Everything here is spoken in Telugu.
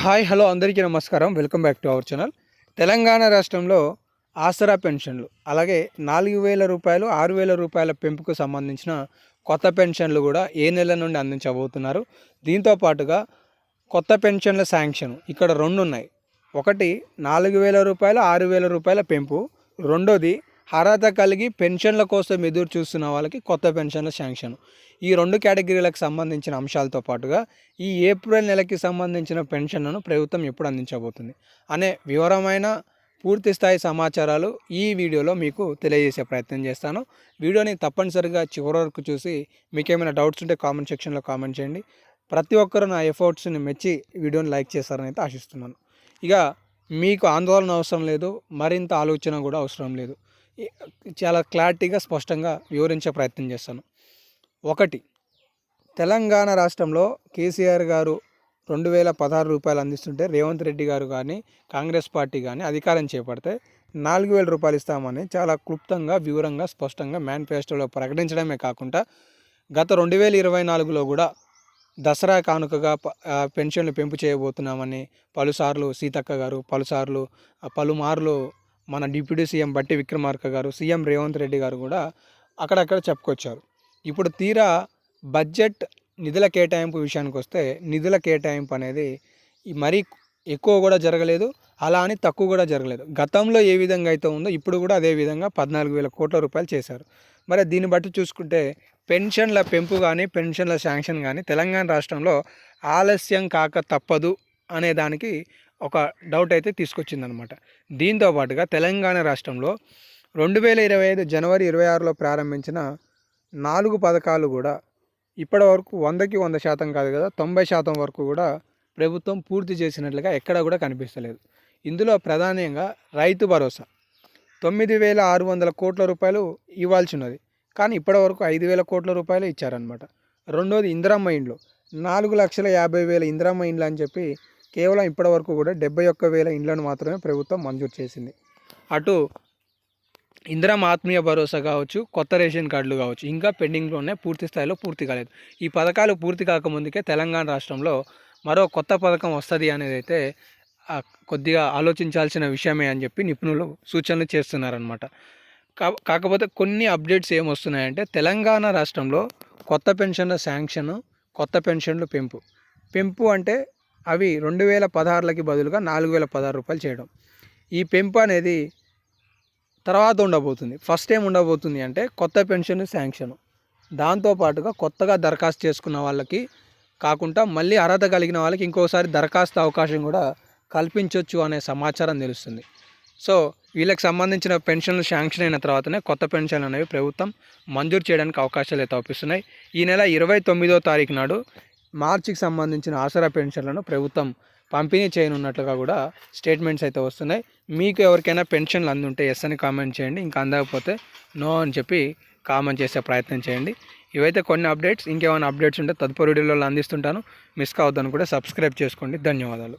హాయ్ హలో అందరికీ నమస్కారం. Welcome back to our channel. Telangana రాష్ట్రంలో ఆసరా పెన్షన్లు అలాగే నాలుగు వేల రూపాయలు ఆరు వేల రూపాయల పెంపుకు సంబంధించిన కొత్త పెన్షన్లు కూడా ఏ నెల నుండి అందించబోతున్నారు. దీంతో పాటుగా కొత్త పెన్షన్ల శాంక్షన్ ఇక్కడ రెండు ఉన్నాయి. ఒకటి నాలుగు వేల రూపాయలు ఆరు వేల రూపాయల పెంపు. రెండోది అర్హత కలిగి పెన్షన్ల కోసం ఎదురు చూస్తున్న వాళ్ళకి కొత్త పెన్షన్ల శాంక్షన్. ఈ రెండు కేటగిరీలకు సంబంధించిన అంశాలతో పాటుగా ఈ ఏప్రిల్ నెలకి సంబంధించిన పెన్షన్లను ప్రభుత్వం ఎప్పుడు అందించబోతుంది అనే వివరమైన పూర్తి స్థాయి సమాచారాలు ఈ వీడియోలో మీకు తెలియజేసే ప్రయత్నం చేస్తాను. వీడియోని తప్పనిసరిగా చివరి వరకు చూసి మీకేమైనా డౌట్స్ ఉంటే కామెంట్ సెక్షన్లో కామెంట్ చేయండి. ప్రతి ఒక్కరు నా ఎఫర్ట్స్ని మెచ్చి వీడియోని లైక్ చేస్తారని అయితే ఆశిస్తున్నాను. ఇక మీకు ఆందోళన అవసరం లేదు మరింత ఆలోచన కూడా అవసరం లేదు. చాలా క్లారిటీగా స్పష్టంగా వివరించే ప్రయత్నం చేస్తాను. ఒకటి తెలంగాణ రాష్ట్రంలో కేసీఆర్ గారు రెండు వేల పదహారు రూపాయలు అందిస్తుంటే రేవంత్ రెడ్డి గారు కానీ కాంగ్రెస్ పార్టీ కానీ అధికారం చేపడితే నాలుగు వేల రూపాయలు ఇస్తామని చాలా క్లుప్తంగా వివరంగా స్పష్టంగా మేనిఫెస్టోలో ప్రకటించడమే కాకుండా గత రెండు వేల ఇరవై నాలుగులో కూడా దసరా కానుకగా పెన్షన్లు పెంపు చేయబోతున్నామని పలుసార్లు సీతక్క గారు పలుసార్లు పలుమార్లు మన డిప్యూటీ సీఎం బట్టి విక్రమార్క గారు సీఎం రేవంత్ రెడ్డి గారు కూడా అక్కడక్కడ చెప్పుకొచ్చారు. ఇప్పుడు తీరా బడ్జెట్ నిధుల కేటాయింపు విషయానికి వస్తే నిధుల కేటాయింపు అనేది మరీ ఎక్కువ కూడా జరగలేదు అలా అని తక్కువ కూడా జరగలేదు. గతంలో ఏ విధంగా అయితే ఉందో ఇప్పుడు కూడా అదే విధంగా పద్నాలుగు వేల కోట్ల రూపాయలు చేశారు. మరి దీన్ని బట్టి చూసుకుంటే పెన్షన్ల పెంపు కానీ పెన్షన్ల శాంక్షన్ కానీ తెలంగాణ రాష్ట్రంలో ఆలస్యం కాక తప్పదు అనే దానికి ఒక డౌట్ అయితే తీసుకొచ్చిందనమాట. దీంతో పాటుగా తెలంగాణ రాష్ట్రంలో రెండు వేల ఇరవై ఐదు జనవరి ఇరవై ఆరులో ప్రారంభించిన నాలుగు పథకాలు కూడా ఇప్పటి వరకు వందకి వంద శాతం కాదు కదా తొంభై శాతం వరకు కూడా ప్రభుత్వం పూర్తి చేసినట్లుగా ఎక్కడా కూడా కనిపిస్తలేదు. ఇందులో ప్రధానంగా రైతు భరోసా. తొమ్మిది వేల ఆరు వందల కోట్ల రూపాయలు ఇవ్వాల్సి ఉన్నది కానీ ఇప్పటి వరకు ఐదు వేల కోట్ల రూపాయలు ఇచ్చారనమాట. రెండోది ఇందిరమ్మ ఇండ్లు. నాలుగు లక్షల యాభై వేల ఇందిరమ్మ ఇండ్లు అని చెప్పి కేవలం ఇప్పటి వరకు కూడా డెబ్బై ఒక్క వేల ఇండ్లను మాత్రమే ప్రభుత్వం మంజూరు చేసింది. అటు ఇందిరం ఆత్మీయ భరోసా కావచ్చు కొత్త రేషన్ కార్డులు కావచ్చు ఇంకా పెండింగ్లోనే పూర్తి స్థాయిలో పూర్తి కాలేదు. ఈ పథకాలు పూర్తి కాకముందుకే తెలంగాణ రాష్ట్రంలో మరో కొత్త పథకం వస్తుంది అనేది అయితే కొద్దిగా ఆలోచించాల్సిన విషయమే అని చెప్పి నిపుణులు సూచనలు చేస్తున్నారనమాట కాకపోతే కొన్ని అప్డేట్స్ ఏమొస్తున్నాయంటే తెలంగాణ రాష్ట్రంలో కొత్త పెన్షన్ల శాంక్షన్ కొత్త పెన్షన్లు పెంపు. పెంపు అంటే అవి రెండు వేల పదహారులకి బదులుగా నాలుగు వేల పదహారు రూపాయలు చేయడం. ఈ పెంపు అనేది తర్వాత ఉండబోతుంది. ఫస్ట్ ఏం ఉండబోతుంది అంటే కొత్త పెన్షన్ శాంక్షన్. దాంతోపాటుగా కొత్తగా దరఖాస్తు చేసుకున్న వాళ్ళకి కాకుండా మళ్ళీ అర్హత కలిగిన వాళ్ళకి ఇంకోసారి దరఖాస్తు అవకాశం కూడా కల్పించవచ్చు అనే సమాచారం తెలుస్తుంది. సో వీళ్ళకి సంబంధించిన పెన్షన్లు శాంక్షన్ అయిన తర్వాతనే కొత్త పెన్షన్లు అనేవి ప్రభుత్వం మంజూరు చేయడానికి అవకాశాలు అయితే అవుపిస్తున్నాయి ఈ నెల ఇరవై తొమ్మిదో తారీఖు నాడు మార్చికి సంబంధించిన ఆసరా పెన్షన్లను ప్రభుత్వం పంపిణీ చేయనున్నట్లుగా కూడా స్టేట్మెంట్స్ అయితే వస్తున్నాయి. మీకు ఎవరికైనా పెన్షన్లు అందుంటే ఎస్ అని కామెంట్ చేయండి. ఇంకా అందకపోతే నో అని చెప్పి కామెంట్ చేసే ప్రయత్నం చేయండి. ఇవైతే కొన్ని అప్డేట్స్. ఇంకేమైనా అప్డేట్స్ ఉంటే తదుపరి వీడియోలో అందిస్తుంటాను. మిస్ కావద్దని కూడా సబ్స్క్రైబ్ చేసుకోండి. ధన్యవాదాలు.